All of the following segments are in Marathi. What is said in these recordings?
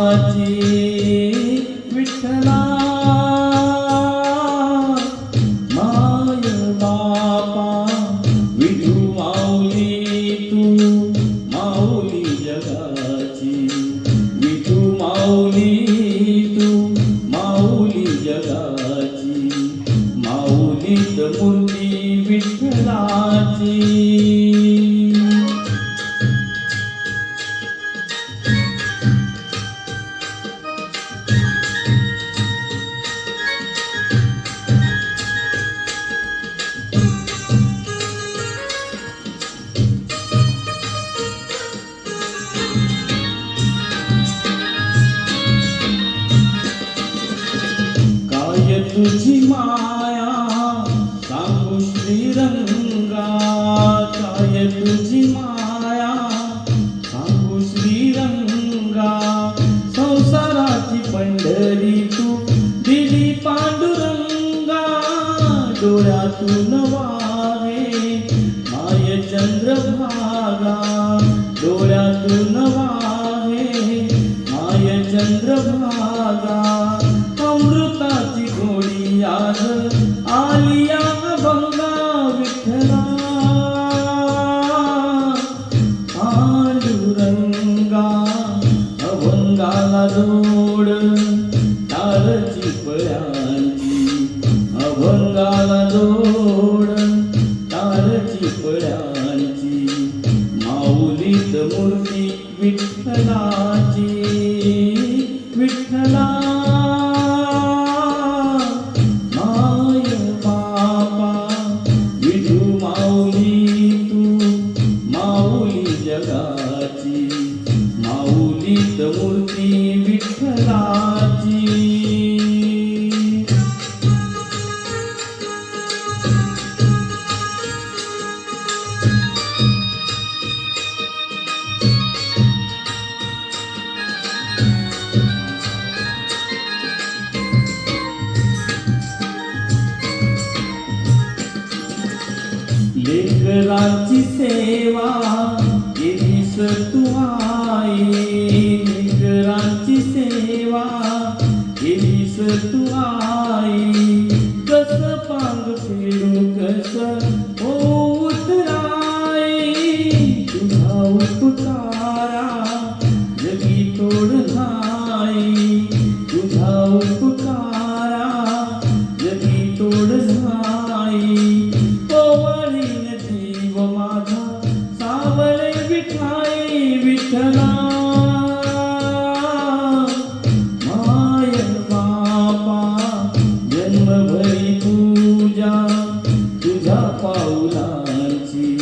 Vishnu, Vishnu. तुझी माया सांगू श्रीरंगा काय तुझी माया सांगू श्रीरंगा. संसाराची पंढरी तू दिली पांडुरंगा डोळ्यातून वारे माय चंद्रभागा डोळ्यातून वारे माय चंद्रभागा. अमृताची आज आलिया बंगा विठ्ठला. पांडुरंगा अभंगाला जोड तारची पळ्यांची अभंगाला जोड तारची पळ्यांची माऊलीत मूर्ती विठ्ठलाची. विठ्ठला लेकराची सेवा गिरीश तू आई लेकराची सेवा गिरीश तू आई कस पांग फिरू कस हो उतराई तुझा उपकारा पाऊलाची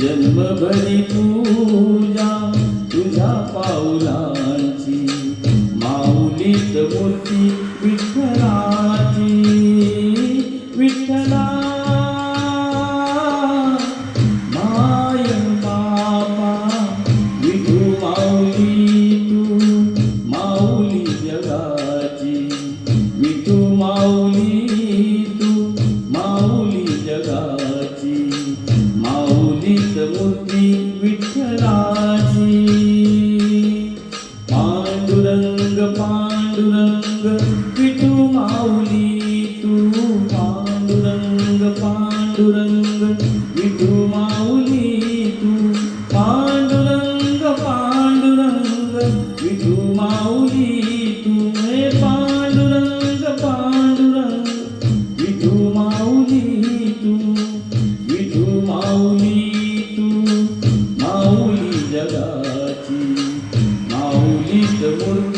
जन्मभरी पूजा तुझ्या पाऊलाची माऊलीत मूर्ती the world.